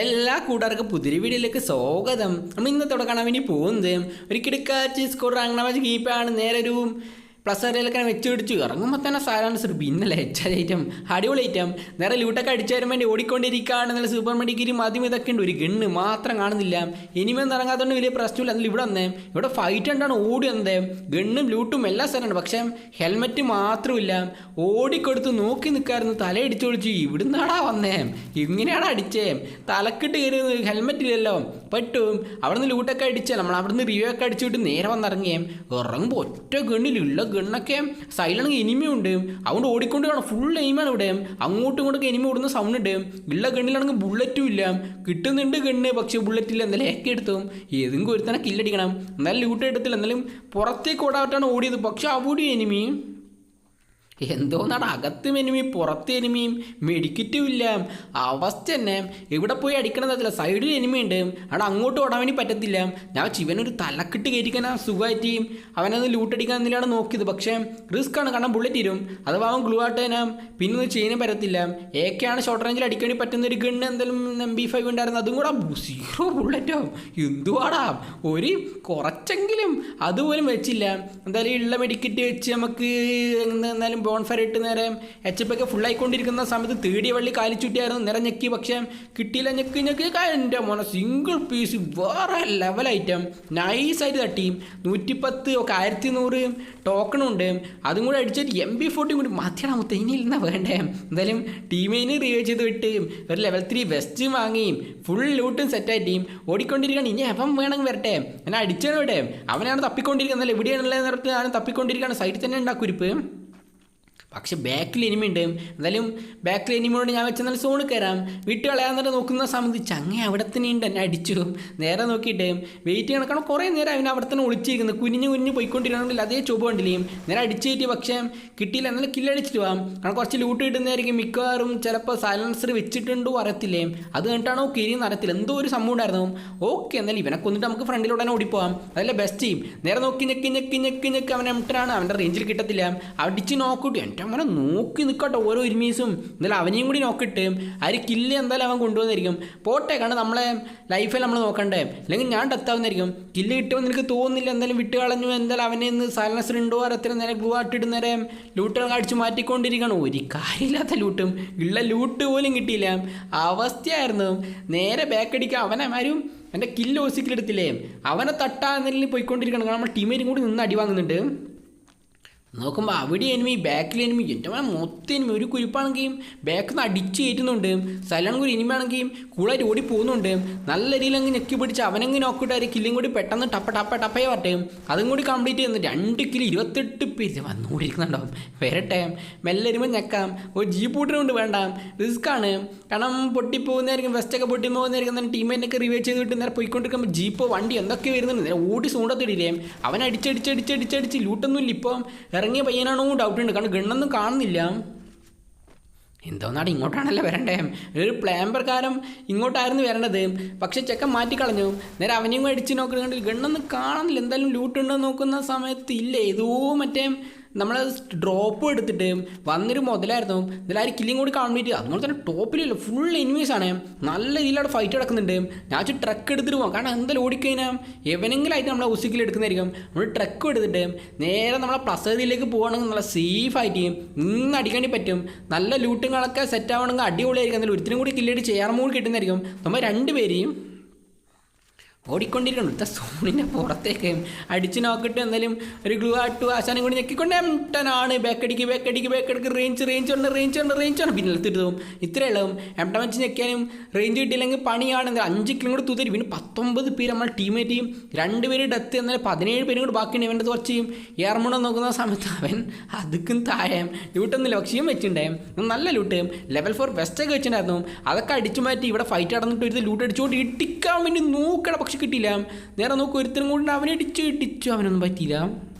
എല്ലാ കൂട്ടുകാർക്കും പുതിരി വീഡിയോയിലേക്ക് സ്വാഗതം. നമ്മൾ ഇന്നത്തോടെ കാണാൻ വേണ്ടി പോകുന്നത് ഒരു കിടക്കാച്ച് സ്കോർ അങ്ങനെ കീപ്പാണ് നേരെ ഒരു പ്ലസ് ഏരിയയിലൊക്കെ വെച്ച് പിടിച്ചു. ഇറങ്ങുമ്പോൾ തന്നെ സൈലൻസർ പിന്നല്ലേ ഐറ്റം അടിപൊളി ഐറ്റം നേരെ ലൂട്ടൊക്കെ അടിച്ചു തരാൻ വേണ്ടി ഓടിക്കൊണ്ടിരിക്കുകയാണ് നല്ല സൂപ്പർ മെഡിക്കലും മതിയും ഇതൊക്കെ ഉണ്ട്. ഒരു ഗണ്ണ് മാത്രം കാണുന്നില്ല. ഇനിമേ ഇറങ്ങാത്തതുകൊണ്ട് വലിയ പ്രശ്നമില്ല. എന്നാലും ഇവിടെ വന്നേ. ഇവിടെ ഫൈറ്റ് ഉണ്ടാണ് ഓടി വന്നേ. ഗണ്ണും ലൂട്ടും എല്ലാം സ്ഥലമുണ്ട് പക്ഷേ ഹെൽമെറ്റ് മാത്രമില്ല. ഓടിക്കൊടുത്ത് നോക്കി നിൽക്കായിരുന്നു തല ഒളിച്ചു. ഇവിടുന്നാടാ വന്നേ. ഇങ്ങനെയാണ് അടിച്ചേ. തലക്കിട്ട് കയറി ഹെൽമെറ്റ് ഇല്ലല്ലോ. പറ്റും അവിടുന്ന് ലൂട്ടൊക്കെ അടിച്ചാൽ നമ്മൾ അവിടുന്ന് റിവ്യൂ ഒക്കെ അടിച്ചിട്ട് നേരെ വന്നിറങ്ങിയേ. ഇറങ്ങുമ്പോൾ ഒറ്റ ഗണ്ണിലുള്ള ഗണ്ണൊക്കെ സൈലാണെങ്കിൽ എനിമിയുണ്ട്. അതുകൊണ്ട് ഓടിക്കൊണ്ട് കാണാം. ഫുൾ എയിമാണ് ഇവിടെ. അങ്ങോട്ടും ഇങ്ങോട്ടൊക്കെ എനിമി ഓടുന്ന സൗണ്ട് ഉണ്ട്. ഉള്ള ഗണ്ണിലാണെങ്കിൽ ബുള്ളറ്റും ഇല്ല. കിട്ടുന്നുണ്ട് ഗണ്ണ് പക്ഷേ ബുള്ളറ്റ് ഇല്ല. എന്തായാലും ഏക്കെ എടുത്തു. ഏതെങ്കിലും ഒരുത്തനെ കില്ലടിക്കണം എന്നാലും ലൂട്ട് എടുത്തില്ല. എന്നാലും പുറത്തേക്ക് ഓടാട്ടാണ് ഓടിയത്. പക്ഷെ അവിടെ എനിമി എന്തോന്നാണ് അകത്ത് എനിമി പുറത്ത് എനിമിയും മെഡിക്കറ്റും ഇല്ല. അവസ്ഥ തന്നെ. ഇവിടെ പോയി അടിക്കണതല്ല സൈഡിൽ എനിമി ഉണ്ട്. അവിടെ അങ്ങോട്ട് ഓടാൻ വേണ്ടി പറ്റത്തില്ല. ഞാൻ ശിവനൊരു തലക്കിട്ട് കയറ്റിക്കാൻ സുഖമായിട്ട് അവനത് ലൂട്ടടിക്കാൻ എന്നിലാണ് നോക്കിയത്. പക്ഷേ റിസ്ക് ആണ്. കാരണം ബുള്ളറ്റ് ഇരും. അഥവാ അവൻ ഗ്ലൂ ആട്ട് തന്നെ പിന്നെ ഒന്നും ചെയ്യാൻ പറ്റത്തില്ല. ഏക്കെയാണ് ഷോർട്ട് റേഞ്ചിൽ അടിക്കാൻ വേണ്ടി പറ്റുന്ന ഒരു ഗണ്ണ് എന്തെങ്കിലും എം ബി ഫൈവ് ഉണ്ടായിരുന്നു. അതും കൂടെ സീറോ ബുള്ളറ്റോ എന്തുവാടാ? ഒരു കുറച്ചെങ്കിലും അതുപോലും വെച്ചില്ല. എന്തായാലും ഉള്ള മെഡിക്കറ്റ് വെച്ച് നമുക്ക് എന്നാലും ബോൺഫയർ ഇട്ട് നേരെ എച്ച് എഫ് ഒക്കെ ഫുള്ളായിക്കൊണ്ടിരിക്കുന്ന സമയത്ത് തേടിയ വള്ളി കാലിച്ചുട്ടിയായിരുന്നു നേരെ ഞെക്കി. പക്ഷേ കിട്ടിയില്ല. ഞെക്കി ഞെക്കി. എന്റെ മോനെ സിംഗിൾ പീസ് വേറെ ലെവൽ ഐറ്റം നൈസായിട്ട് തട്ടി. നൂറ്റിപ്പത്ത് ഒക്കെ ആയിരത്തി നൂറ് ടോക്കണും ഉണ്ട്. അതും കൂടെ അടിച്ചിട്ട് എം ബി ഫോർട്ടിയും കൂടി. മതിയാണ് മൊത്തം ഇനി ഇരുന്നാ വേണ്ടേ? എന്തായാലും ടീമിനെ റിവ്യൂ ചെയ്ത് വിട്ട് ഒരു ലെവൽ ത്രീ വെസ്റ്റ് വാങ്ങി. ഫുൾ ലൂട്ടും സെറ്റായിട്ട് ഓടിക്കൊണ്ടിരിക്കുകയാണ്. ഇനി എവം വേണമെങ്കിൽ വരട്ടെ. എന്നെ അടിച്ചാണ് ഇവിടെ അവനാണ് തപ്പിക്കൊണ്ടിരിക്കുന്നത്. എവിടെയാണുള്ളത് നേരത്തെ ഞാൻ തപ്പിക്കൊണ്ടിരിക്കുകയാണ്. സൈഡിൽ തന്നെ ഉണ്ടാക്കുരിപ്പ് പക്ഷെ ബാക്കിൽ എനിമി ഉണ്ട്. എന്തായാലും ബാക്കിൽ എനിമിയോട് ഞാൻ വെച്ച നല്ല സോണ് കയറാം വിട്ട് കളയാന്നിട്ട് നോക്കുന്ന സമയത്ത് ചങ്ങ അവിടെ തന്നെ ഉണ്ട്. എന്നെ അടിച്ചു. നേരെ നോക്കിയിട്ട് വെയിറ്റ് കണക്കാണ് കുറേ നേരം അവൻ അവിടെ തന്നെ ഒളിച്ചിരിക്കുന്നത് കുഞ്ഞു കുഞ്ഞു പോയിക്കൊണ്ടിരിക്കണമെങ്കിൽ അതേ ചുവ കണ്ടില്ലേ? നേരെ അടിച്ചു കയറ്റി. പക്ഷേ കിട്ടിയില്ല. എന്നാലും കില്ലടിച്ചിട്ട് പോവാം. കാരണം കുറച്ച് ലൂട്ട് കിട്ടുന്നതായിരിക്കും. മിക്കവാറും ചിലപ്പോൾ സൈലൻസർ വെച്ചിട്ടുണ്ടോ അറിയത്തില്ലേ? അത് കണ്ടിട്ടാണോ കിരിയെന്ന് അറിയത്തില്ല. എന്തോ ഒരു സംഭവം ഉണ്ടായിരുന്നു. ഓക്കെ എന്നാലും ഇവനെ കൊന്നിട്ട് നമുക്ക് ഫ്രണ്ടിലൂടെ തന്നെ ഓടിപ്പോവാം. അതല്ലേ ബെസ്റ്റ് ചെയ്യും നേരെ നോക്കി ഞെക്കി ഞെക്കി ഞെക്കി ഞെക്കി. അവൻ എംട്ടനാണ് അവന്റെ റേഞ്ചിൽ കിട്ടത്തില്ല. അടിച്ച് നോക്കൂട്ടി എന്റെ അവനെ നോക്കി നിൽക്കട്ടെ ഓരോ ഒരുമീസും എന്തായാലും അവനെയും കൂടി നോക്കിയിട്ട് ആര് കില്ല് എന്തായാലും അവൻ കൊണ്ടുവന്നിരിക്കും പോട്ടെ കാരണം നമ്മളെ ലൈഫിൽ നമ്മൾ നോക്കണ്ടേ? അല്ലെങ്കിൽ ഞാൻ ഡെത്താവുന്നതായിരിക്കും കില്ല് കിട്ടുമെന്ന് എനിക്ക് തോന്നുന്നില്ല എന്തായാലും വിട്ട് കളഞ്ഞു എന്തായാലും അവനെ ഇന്ന് സൈലൻസർ ഉണ്ടോ അറിയത്തില്ല. നേരെ ഗ്ലൂ ആട്ടിട്ട് നേരെ ലൂട്ടുകൾ അടിച്ച് മാറ്റിക്കൊണ്ടിരിക്കണം ഒരു കാര്യമില്ലാത്ത ലൂട്ടും ഉള്ള ലൂട്ട് പോലും കിട്ടിയില്ല. അവസ്ഥയായിരുന്നു. നേരെ ബാക്കടിക്കുക അവനെ ആരും എന്റെ കില്ല് ഓസിക്കലെടുത്തില്ലേ അവനെ തട്ടാ എന്നതിൽ പോയിക്കൊണ്ടിരിക്കണം കാരണം നമ്മൾ ടീമേറ്റും കൂടി നിന്ന് അടി വാങ്ങുന്നുണ്ട്. നോക്കുമ്പോൾ അവിടെ എനിമി ബാക്കിൽ എനിമി മോനെ മൊത്തം എനിമി ഒരു കുരിപ്പാണെങ്കിൽ ബാക്കിൽ നിന്ന് അടിച്ച് കയറ്റുന്നുണ്ട്. ഒരു കൂടി എനിമിയാണെങ്കിൽ കൂളായിട്ട് ഓടി പോകുന്നുണ്ട്. നല്ല രീതിയിൽ അങ്ങ് ഞെക്കി പിടിച്ച് അവനങ്ങ് നോക്കിയിട്ട് കില്ലും കൂടി പെട്ടെന്ന് ടപ്പ ടപ്പ ടപ്പയെ വരട്ടെ. അതും കൂടി കംപ്ലീറ്റ് ചെയ്യുന്നു. രണ്ട് കിലോ ഇരുപത്തെട്ട് പേര്. വന്നുകൊണ്ടിരിക്കുന്നുണ്ടാവും വരട്ടെ. മെല്ലെ വരുമ്പോൾ ഞെക്കാം. ഒരു ജീപ്പ് കൂട്ടിനുണ്ട് വേണ്ട. റിസ്ക് ആണ്. കാരണം പൊട്ടിപ്പോകുന്നതായിരിക്കും. വെസ്റ്റൊക്കെ പൊട്ടി പോകുന്നതായിരിക്കും തന്നെ റിവ്യൂ ചെയ്ത് വിട്ട് നേരെ പോയിക്കൊണ്ടിരിക്കുമ്പോൾ ജീപ്പോ വണ്ടി എന്തൊക്കെ വരുന്നുണ്ട്? നേരെ ഓടി സൂണ്ടത്തിടില്ലേ അവൻ അടിച്ചടിച്ചടിച്ചടിച്ചടിച്ച് ലൂട്ടൊന്നും ഇല്ല ഇപ്പം. ഇറങ്ങിയ പയ്യനാണോ ഡൗട്ട് ഉണ്ട്. കാരണം ഗണ്ണൊന്നും കാണുന്നില്ല. എന്തോന്നാണ് ഇങ്ങോട്ടാണല്ലോ വരണ്ടേ? ഒരു പ്ലാൻ പ്രകാരം ഇങ്ങോട്ടായിരുന്നു വരേണ്ടത്. പക്ഷെ ചെക്കൻ മാറ്റിക്കളഞ്ഞു. നേരെ അവനെയും അടിച്ച് നോക്കുന്നുണ്ടെങ്കിൽ ഗണ്ണൊന്നും കാണുന്നില്ല. എന്തായാലും ലൂട്ടുണ്ടോ നോക്കുന്ന സമയത്ത് ഇല്ല? ഏതോ മറ്റേ നമ്മൾ ഡ്രോപ്പ് എടുത്തിട്ട് വന്നൊരു മുതലായിരുന്നു. ഇതിലാരും കില്ലിങ് കൂടി കാണുമ്പോഴേ അതുപോലെ തന്നെ ടോപ്പിലല്ല ഫുൾ എനിമീസ് ആണ്. നല്ല രീതിയിലവിടെ ഫൈറ്റ് നടക്കുന്നുണ്ട്. ഞാൻ വെച്ചാൽ ട്രക്ക് എടുത്തിട്ട് പോകാം കാരണം എന്തായാലും ഓടിക്കഴിഞ്ഞാൽ എവനെങ്കിലും ആയിട്ട് നമ്മളെ ഉസിക്കിൽ എടുക്കുന്നതായിരിക്കും. നമ്മൾ ട്രക്ക് എടുത്തിട്ട് നേരെ നമ്മളെ പ്ലസ് ഏരിയയിലേക്ക് പോകണമെങ്കിൽ നല്ല സേഫ് ആയിട്ട് നിന്ന് അടിക്കേണ്ടി പറ്റും. നല്ല ലൂട്ടുകളൊക്കെ സെറ്റ് ആവണമെങ്കിൽ അടിപൊളിയായിരിക്കും. എന്നാലും ഒരുത്തിനും കൂടി കില്ലേറ്റ് ചെയ്യാറും കൂടി കിട്ടുന്നതായിരിക്കും. നമ്മൾ രണ്ടുപേരെയും ഓടിക്കൊണ്ടിരിക്കണം ഇത്ത സോണിന്റെ പുറത്തേക്ക് അടിച്ച് നോക്കിയിട്ട് എന്തായാലും ഒരു ഗ്ലൂ ആട്ടു ആശാനം കൂടി ഞെക്കിക്കൊണ്ട് എംട്ടനാണ് ബാക്കടിക്ക് ബാക്കടിക്ക് ബാക്കടിക്ക് റേഞ്ച് റേഞ്ച് ഉണ്ട് റേഞ്ച് ഉണ്ട് റേഞ്ച് ഉണ്ട്. പിന്നെ എടുത്തിട്ടും ഇത്രയേ ഉള്ളതും എംട്ടം വെച്ച് ഞെക്കാനും റേഞ്ച് കിട്ടിയില്ലെങ്കിൽ പണിയാണ്. അഞ്ച് കിലോ കൂടി തൂത്തരി. പിന്നെ പത്തൊമ്പത് പേര് നമ്മൾ ടീമേറ്റ് ചെയ്യും രണ്ട് പേര് ഡെത്ത് എന്നാൽ പതിനേഴ് പേരും കൂടി ബാക്കിയുണ്ട്. ഇവന്റെ കുറച്ച് ഏർമുണം നോക്കുന്ന സമയത്ത് അവൻ അതുക്കും താഴെ ലൂട്ടൊന്നും ലക്ഷ്യം വെച്ചിട്ടുണ്ടായും. നല്ല ലൂട്ട് ലെവൽ ഫോർ വെസ്റ്റൊക്കെ വെച്ചിട്ടുണ്ടായിരുന്നു. അതൊക്കെ അടിച്ചു മാറ്റി ഇവിടെ ഫൈറ്റ് നടന്നിട്ട് ഒരു ലൂട്ട് അടിച്ചുകൊണ്ട് ഇട്ടിക്കാൻ വേണ്ടി നോക്കണം. പക്ഷെ കിട്ടിയില്ല. നേരെ നോക്കി ഒരുത്തരും കൊണ്ട് അവനെ ഇടിച്ചു ഇടിച്ചു. അവനൊന്നും പറ്റിയില്ല.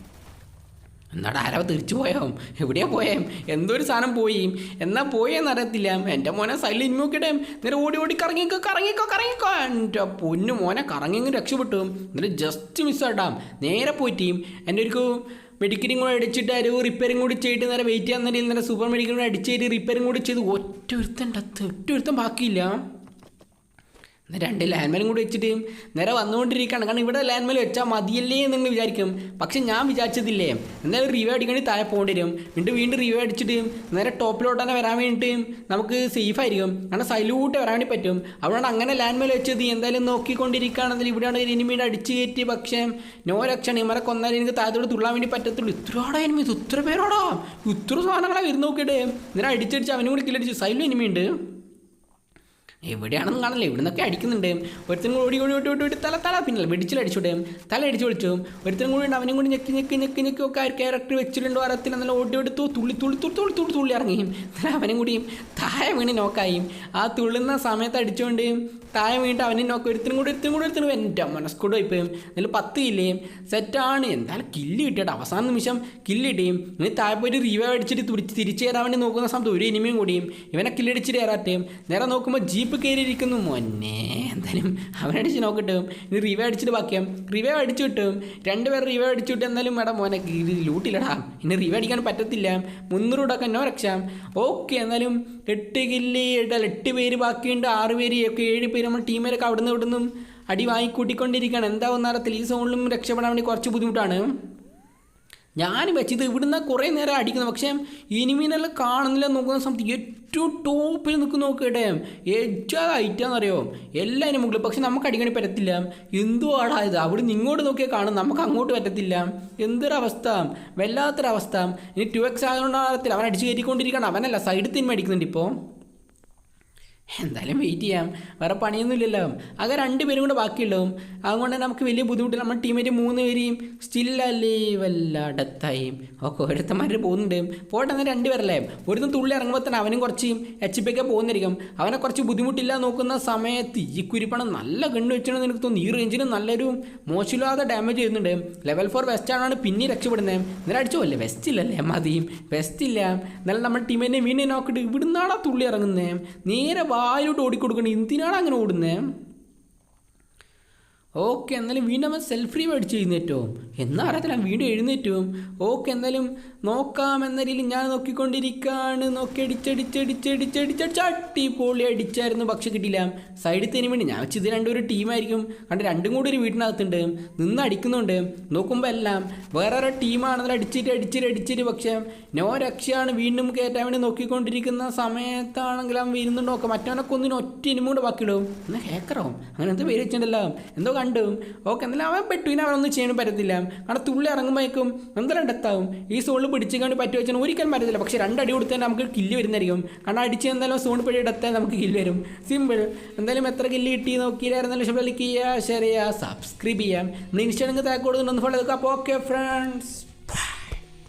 എന്നാടാ ആരവ തിരിച്ചു പോയാവും എവിടെയാ പോയാം? എന്തൊരു സാധനം പോയി? എന്നാ പോയെന്ന് അറിയത്തില്ല. എന്റെ മോനെ സൈഡിൽ ഇനിമോക്കിട്ടെ നേരെ ഓടി ഓടി കറങ്ങിക്കോ കറങ്ങിക്കോ കറങ്ങിക്കോ. എന്റെ പൊന്നു മോനെ കറങ്ങിങ്ങ് രക്ഷപ്പെട്ടു. എന്നിട്ട് ജസ്റ്റ് മിസ്സാട്ടാം നേരെ പോയിട്ട് എന്റെ ഒരു മെഡിക്കലും കൂടെ അടിച്ചിട്ട് ഒരു റിപ്പയറും കൂടി ചെയ്തിട്ട് നേരെ വെയിറ്റ് ചെയ്യാൻ നേരം സൂപ്പർ മെഡിക്കലും കൂടെ അടിച്ചിട്ട് റിപ്പയറും കൂടി ചെയ്ത് ഒറ്റ ഒരുത്തൻ ഒറ്റ ഒരുത്തൻ ബാക്കിയില്ല. രണ്ട് ലാൻഡ്മേലും കൂടി വെച്ചിട്ട് നേരെ വന്നുകൊണ്ടിരിക്കുകയാണ്. കാരണം ഇവിടെ ലാൻഡ്മേൽ വെച്ചാൽ മതിയല്ലേ എന്ന് നിങ്ങൾ വിചാരിക്കും. പക്ഷെ ഞാൻ വിചാരിച്ചതില്ലേ എന്തായാലും റിവ്യൂ അടിക്കണി താഴെ പോകേണ്ടി വരും. വീണ്ടും വീണ്ടും റിവ്യൂ അടിച്ചിട്ട് നേരെ ടോപ്പിലോട്ട് തന്നെ വരാൻ വേണ്ടിയിട്ട് നമുക്ക് സേഫ് ആയിരിക്കും. കാരണം സൈലൂട്ട് വരാൻ വേണ്ടി പറ്റും. അവിടെയാണ് അങ്ങനെ ലാൻഡ്മേൽ വെച്ചത്. എന്തായാലും നോക്കിക്കൊണ്ടിരിക്കുകയാണെങ്കിൽ ഇവിടെയാണ് വീട് അടിച്ച് കയറ്റി. പക്ഷേ നോ രക്ഷണം ഇവരെ കൊന്നാലും എനിക്ക് താഴത്തോട് തുള്ളാൻ വേണ്ടി പറ്റത്തുള്ളൂ. ഇത്രയോടെ എനിമീസ് ഇത്ര പേരോടാ. ഇത്ര സാധനങ്ങളാണ് വരുന്ന നോക്കിയിട്ട്. നേരെ അടിച്ചടിച്ച് അവനും കൂടി കില്ലടിച്ച് സൈലും എനിമയുണ്ട് എവിടെയാണെന്ന് കാണില്ല ഇവിടെ നിന്നൊക്കെ അടിക്കുന്നുണ്ട്. ഒരുത്തൻ കൂടി ഓടി ഓടി ഓടി ഓടി തല തല പിന്നെ വെടിച്ചിൽ അടിച്ചോട്ടെ തല അടിച്ചു വിളിച്ചു. ഒരുത്തൻ കൂടി ഉണ്ട്. അവനും കൂടി ഞെക്കി ഞെക്കി ഞെക്കി ഞെക്കി ഒക്കെ ആ ക്യാരക്ടർ വെച്ചിട്ടുണ്ടോ അറിയത്തില്ല നല്ല ഓടി ഓടി തുള്ളി തുള്ളി തുള്ളി തുള്ളി തുള്ളി തുള്ളി ഇറങ്ങി. തല അവനും കൂടി താഴെ വീണ് നോക്കായി ആ തുള്ളുന്ന സമയത്ത് അടിച്ചുകൊണ്ട് താഴെ വീണിട്ട് അവനും നോക്കി ഒരുത്തിനും കൂടി ഒരുത്തിനും കൂടി ഒരുത്തിനും എന്റെ മനസ്കൂടെ ഇപ്പം നല്ല പത്ത് കില്ലേ സെറ്റാണ് എന്തായാലും കില്ല് കിട്ടിയിട്ട് അവസാന നിമിഷം കില്ല് കിട്ടിയും ഇനി താഴെ പോയിട്ട് റീവൈവ് അടിച്ചിട്ട് തിരിച്ച് കയറാൻ വേണ്ടി നോക്കുന്ന സമയത്ത് ഒരു ഇനിമയും കൂടിയും ഇവനെ കില്ലടിച്ചിട്ട് കയറാട്ടെ നേരെ നോക്കുമ്പോൾ ജീപ്പ് കയറിയിരിക്കുന്നു മൊന്നേ എന്തായാലും അവനടിച്ച് നോക്കിട്ടും. ഇനി റിവേ അടിച്ചിട്ട് ബാക്കിയാം റിവേ അടിച്ചു കിട്ടും രണ്ടുപേർ റിവേ അടിച്ചു കിട്ടും എന്നാലും മേഡം മോനെ ഇത് ലൂട്ടില്ലടാ ഇനി റിവേ അടിക്കാൻ പറ്റത്തില്ല. മുന്നൂറ് കൂടെ എന്നോ രക്ഷാം. ഓക്കെ എന്നാലും എട്ട് കില്ലി എട്ട് എട്ട് പേര് ബാക്കിയുണ്ട്. ആറ് പേര് ഒക്കെ ഏഴ് പേര് നമ്മൾ ടീമേരൊക്കെ അവിടുന്ന് ഇവിടുന്നും അടി വാങ്ങിക്കൂട്ടിക്കൊണ്ടിരിക്കുകയാണ് എന്താവും അറിയത്തില്ല. ഈ സോണിലും രക്ഷപ്പെടാൻ വേണ്ടി കുറച്ച് ബുദ്ധിമുട്ടാണ്. ഞാൻ വെച്ചത് ഇവിടുന്ന് കുറേ നേരം അടിക്കുന്നത് പക്ഷേ ഇനിമീനെല്ലാം കാണുന്നില്ല നോക്കുന്ന സമയത്ത് ഏറ്റവും ടോപ്പിൽ നിൽക്കുന്ന നോക്കട്ടെ ഏറ്റവും അറിയോ എല്ലാവരും മുകളിൽ. പക്ഷെ നമുക്ക് അടിക്കണി പറ്റത്തില്ല. എന്തോ ആടാ ഇത്. അവിടെ നിന്ന് ഇങ്ങോട്ട് നോക്കിയാൽ കാണും. നമുക്ക് അങ്ങോട്ട് പറ്റത്തില്ല. എന്തൊരവസ്ഥ? വല്ലാത്തൊരവസ്ഥ. ഇനി ടു എക്സ് ആയതുകൊണ്ടാകത്തില്ല അവൻ അടിച്ച് കയറ്റിക്കൊണ്ടിരിക്കണം അവനല്ല സൈഡിൽ തിന്മ അടിക്കുന്നുണ്ട് ഇപ്പോൾ എന്തായാലും വെയിറ്റ് ചെയ്യാം. വേറെ പണിയൊന്നുമില്ലല്ലോ. ആകെ രണ്ട് പേരും കൂടെ ബാക്കിയുള്ളതും അതുകൊണ്ട് നമുക്ക് വലിയ ബുദ്ധിമുട്ടില്ല. നമ്മുടെ ടീമേറ്റ് മൂന്ന് പേരെയും സ്റ്റില്ലല്ലേ വല്ലാടത്തായും ഒക്കെ ഓരോരുത്തന്മാർ പോകുന്നുണ്ട്. പോട്ടെ എന്നാൽ രണ്ട് പേരല്ലേ? തുള്ളി ഇറങ്ങുമ്പോൾ തന്നെ അവനും കുറച്ച് എച്ച് പി ഒക്കെ പോകുന്നിരിക്കും അവനെ കുറച്ച് ബുദ്ധിമുട്ടില്ല നോക്കുന്ന സമയത്ത് ഈ കുരിപ്പണം നല്ല കണ്ണു വെച്ചിട്ടുണ്ടെന്ന് എനിക്ക് തോന്നുന്നു. ഈ റേഞ്ചിന് നല്ലൊരു മോശമില്ലാതെ ഡാമേജ് ചെയ്യുന്നുണ്ട്. ലെവൽ ഫോർ വെസ്റ്റ് ആണ് പിന്നെ രക്ഷപ്പെടുന്നത്. ഇന്നലെ അടിച്ചു അല്ലേ വെസ്റ്റ് ഇല്ലല്ലേ? മതിയും വെസ്റ്റ് ഇല്ല. എന്നാലും നമ്മുടെ ടീമിനെ വീണ്ടും നോക്കിയിട്ട് ഇവിടുന്നാണോ തുള്ളി ഇറങ്ങുന്നത്? നേരെ വായിലോട്ട് ഓടിക്കൊടുക്കണേ? എന്തിനാണ് അങ്ങനെ ഓടുന്നേ? ഓക്കെ എന്നാലും വീണ്ടും അവൻ സെൽഫ് റീവ് അടിച്ച് എഴുന്നേറ്റവും എന്നാ അറിയത്തില്ല വീണ്ടും എഴുന്നേറ്റവും ഓക്കെ എന്നാലും നോക്കാം എന്ന രീതിയിൽ ഞാൻ നോക്കിക്കൊണ്ടിരിക്കുകയാണ് നോക്കി അടിച്ചടിച്ചടിച്ചടിച്ചടിച്ച ചട്ടി അടിപൊളി അടിച്ചായിരുന്നു പക്ഷെ കിട്ടിയില്ല. സൈഡിൽ തന്നെ വേണ്ടി ഞാൻ വെച്ച് ഇത് രണ്ടും ഒരു ടീമായിരിക്കും കണ്ട് രണ്ടും കൂടി ഒരു വീട്ടിനകത്തുണ്ട്. നിന്ന് അടിക്കുന്നുണ്ട്. നോക്കുമ്പോൾ എല്ലാം വേറെ ഒരു ടീമാണെന്നിൽ അടിച്ചിട്ട് അടിച്ചിട്ട് അടിച്ചിട്ട് പക്ഷേ നോ രക്ഷയാണ്. വീണ്ടും കയറ്റാൻ വേണ്ടി നോക്കിക്കൊണ്ടിരിക്കുന്ന സമയത്താണെങ്കിലും വരുന്നുണ്ട്. നോക്കാം മറ്റവനൊക്കെ ഒന്നിനും ഒറ്റ ഇനിമും ബാക്കിയിടും എന്നാൽ ഹേക്കറോ അങ്ങനെ എന്തോ പേര് വെച്ചിട്ടുണ്ടല്ലോ? എന്തോ കണ്ടു. ഓക്കെ എന്നാലും അവൻ പെട്ടു. ഇനി അവനൊന്നും ചെയ്യാനും പറ്റത്തില്ല. കാരണം തുള്ളി ഇറങ്ങുമ്പോഴേക്കും എന്തായാലും ഡെത്താവും ഈ സോണിൽ പിടിച്ചു കൊണ്ട് പറ്റി വെച്ചാൽ ഒരിക്കലും പറ്റത്തില്ല. പക്ഷേ രണ്ടടി കൊടുത്താൽ നമുക്ക് കില്ല് വരുന്നതായിരിക്കും. കാരണം അടിച്ച് എന്തായാലും സോൺ പിടി എടുത്താൽ നമുക്ക് കില്ല് വരും. സിമ്പിൾ എന്തായാലും എത്ര കില്ല് കിട്ടി നോക്കിയില്ലായിരുന്നാലും ഇഷ്ടം ലൈക്ക് ചെയ്യുക ഷെയർ ചെയ്യുക. സബ്സ്ക്രൈബ് ചെയ്യാം നിങ്ങൾ താഴെ കൊടുക്കുന്നുണ്ടെന്ന് ഫോളോ എടുക്കുക അപ്പോൾ ഓക്കെ ഫ്രണ്ട്സ്